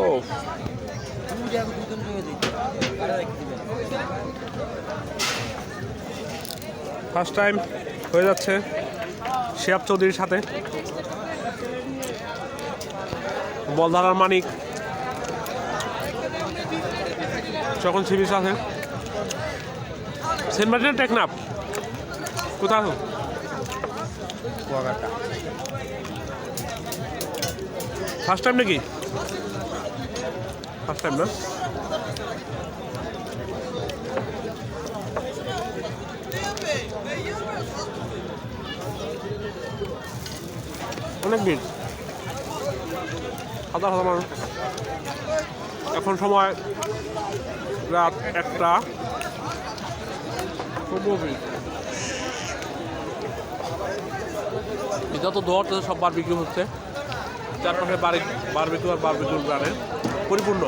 ও। First time হয়ে যাচ্ছে শিয়াব চৌধুরীর সাথে। বল ধরার মানিক। যখন সিবির সাথে। সেন্ট মার্টিনের টেকনাপ আছো? ফার্স্ট টাইম নাকি? ফার্স্ট টাইম না? অনেক ভিড়। হাজার হাজার মানুষ। এখন সময় রাত একটা। তবুও ভিড়। যত দর তত সব বিক্রি হচ্ছে। চারপাশে বাড়ি বারবিকিউ আর বারবিকিউ গানে পরিপূর্ণ।